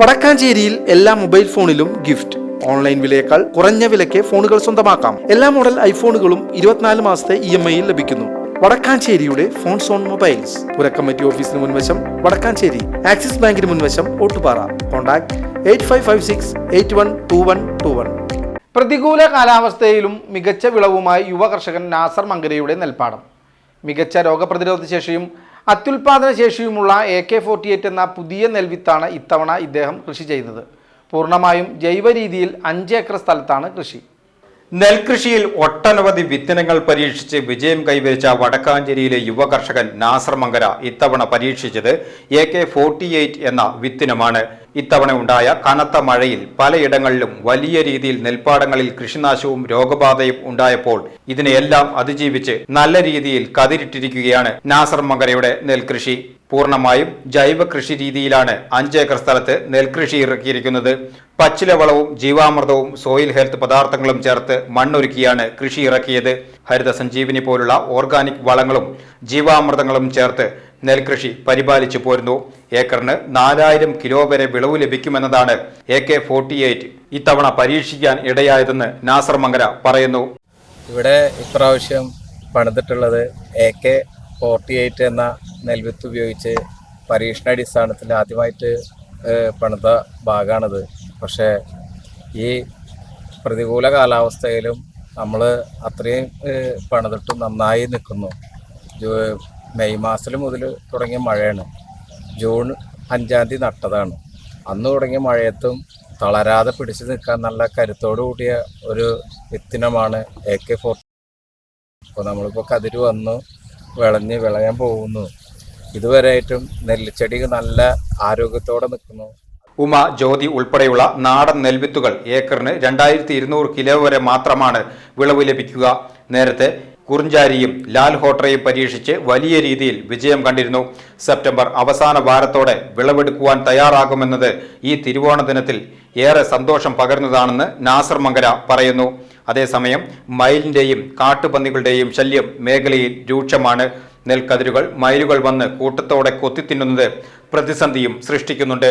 വടക്കാഞ്ചേരിയിൽ എല്ലാ മൊബൈൽ ഫോണിലും gift. Online വിലയേക്കാൾ കുറഞ്ഞ വിലയ്ക്ക് ഫോണുകൾ സ്വന്തമാക്കാം. എല്ലാ മോഡൽ ഐഫോണുകളും ഇരുപത്തിനാല് മാസത്തെ ഇ എം ഐയിൽ ലഭിക്കുന്നു. വടക്കാഞ്ചേരിയുടെ ഫോൺ സോൺ മൊബൈൽസ്. പുരക്കമ്മറ്റി ഓഫീസിന് മുൻവശം വടക്കാഞ്ചേരി. ആക്സിസ് ബാങ്കിന് മുൻവശം Ottupara. Contact eight five five six eight one two one two one. പ്രതികൂല കാലാവസ്ഥയിലും മികച്ച വിളവുമായി യുവ കർഷകൻ നാസർ മങ്കരയുടെ നെൽപ്പാടം. മികച്ച രോഗപ്രതിരോധ ശേഷിയും അത്യുൽപാദന ശേഷിയുമുള്ള എ കെ ഫോർട്ടി എയ്റ്റ് എന്ന പുതിയ നെൽവിത്താണ് ഇത്തവണ ഇദ്ദേഹം കൃഷി ചെയ്തത്. പൂർണമായും ജൈവ രീതിയിൽ അഞ്ച് ഏക്കർ സ്ഥലത്താണ് കൃഷി. നെൽകൃഷിയിൽ ഒട്ടനവധി വിത്തനങ്ങൾ പരീക്ഷിച്ച് വിജയം കൈവരിച്ച വടക്കാഞ്ചേരിയിലെ യുവ കർഷകൻ നാസർ മങ്കര ഇത്തവണ പരീക്ഷിച്ചത് എ കെ ഫോർട്ടി എയ്റ്റ് എന്ന വിത്തിനമാണ്. ഇത്തവണ ഉണ്ടായ കനത്ത മഴയിൽ പലയിടങ്ങളിലും വലിയ രീതിയിൽ നെൽപ്പാടങ്ങളിൽ കൃഷിനാശവും രോഗബാധയും ഉണ്ടായപ്പോൾ ഇതിനെയെല്ലാം അതിജീവിച്ച് നല്ല രീതിയിൽ കതിരിട്ടിരിക്കുകയാണ് നാസർ മങ്കരയുടെ നെൽകൃഷി. പൂർണമായും ജൈവ കൃഷി രീതിയിലാണ് അഞ്ചേക്കർ സ്ഥലത്ത് നെൽകൃഷി ഇറക്കിയിരിക്കുന്നത്. പച്ചിലവളവും ജീവാമൃതവും സോയിൽ ഹെൽത്ത് പദാർത്ഥങ്ങളും ചേർത്ത് മണ്ണൊരുക്കിയാണ് കൃഷി ഇറക്കിയത്. ഹരിത സഞ്ജീവിനി പോലുള്ള ഓർഗാനിക് വളങ്ങളും ജീവാമൃതങ്ങളും ചേർത്ത് നെൽകൃഷി പരിപാലിച്ചു പോരുന്നു. ഏക്കറിന് നാലായിരം കിലോ വരെ വിളവ് ലഭിക്കുമെന്നതാണ് എ കെ ഫോർട്ടി എയ്റ്റ് ഇത്തവണ പരീക്ഷിക്കാൻ ഇടയായതെന്ന് നാസർ മംഗല പറയുന്നു. ഇവിടെ ഇപ്രാവശ്യം പണിതിട്ടുള്ളത് എ കെ ഫോർട്ടി എയ്റ്റ് എന്ന നെൽവിത്ത് ഉപയോഗിച്ച് പരീക്ഷണാടിസ്ഥാനത്തിൽ ആദ്യമായിട്ട് പണിത ഭാഗമാണിത്. പക്ഷേ ഈ പ്രതികൂല കാലാവസ്ഥയിലും നമ്മൾ അത്രയും പണിതിട്ട് നന്നായി നിൽക്കുന്നു. മെയ് മാസത്തിൽ മുതൽ തുടങ്ങിയ മഴയാണ്. ജൂൺ അഞ്ചാം തീയതി നട്ടതാണ്. അന്ന് തുടങ്ങിയ മഴയത്തും തളരാതെ പിടിച്ചു നിൽക്കാൻ നല്ല കരുത്തോടു കൂടിയ ഒരു വിത്തിനമാണ് എ കെ ഫോർ അപ്പോൾ നമ്മളിപ്പോൾ കതിര് വന്നു വിളഞ്ഞ് വിളയാൻ പോകുന്നു. ഇതുവരെയായിട്ടും നെല്ലിച്ചെടി നല്ല ആരോഗ്യത്തോടെ നിൽക്കുന്നു. ഉമ ജ്യോതി ഉൾപ്പെടെയുള്ള നാടൻ നെൽവിത്തുകൾ ഏക്കറിന് രണ്ടായിരത്തി ഇരുന്നൂറ് കിലോ വരെ മാത്രമാണ് വിളവ് ലഭിക്കുക. നേരത്തെ കുറിഞ്ചാരിയും ലാൽ ഹോട്ടറയും പരീക്ഷിച്ച് വലിയ രീതിയിൽ വിജയം കണ്ടിരുന്നു. സെപ്റ്റംബർ അവസാന വാരത്തോടെ വിളവെടുക്കുവാൻ തയ്യാറാകുമെന്നത് ഈ തിരുവോണ ദിനത്തിൽ ഏറെ സന്തോഷം പകരുന്നതാണെന്ന് നാസർ മങ്കര പറയുന്നു. അതേസമയം മയിലിന്റെയും കാട്ടുപന്നികളുടെയും ശല്യം മേഖലയിൽ രൂക്ഷമാണ്. നെൽക്കതിരുകൾ മയിലുകൾ വന്ന് കൂട്ടത്തോടെ കൊത്തിത്തിന്നുന്നത് പ്രതിസന്ധിയും സൃഷ്ടിക്കുന്നുണ്ട്.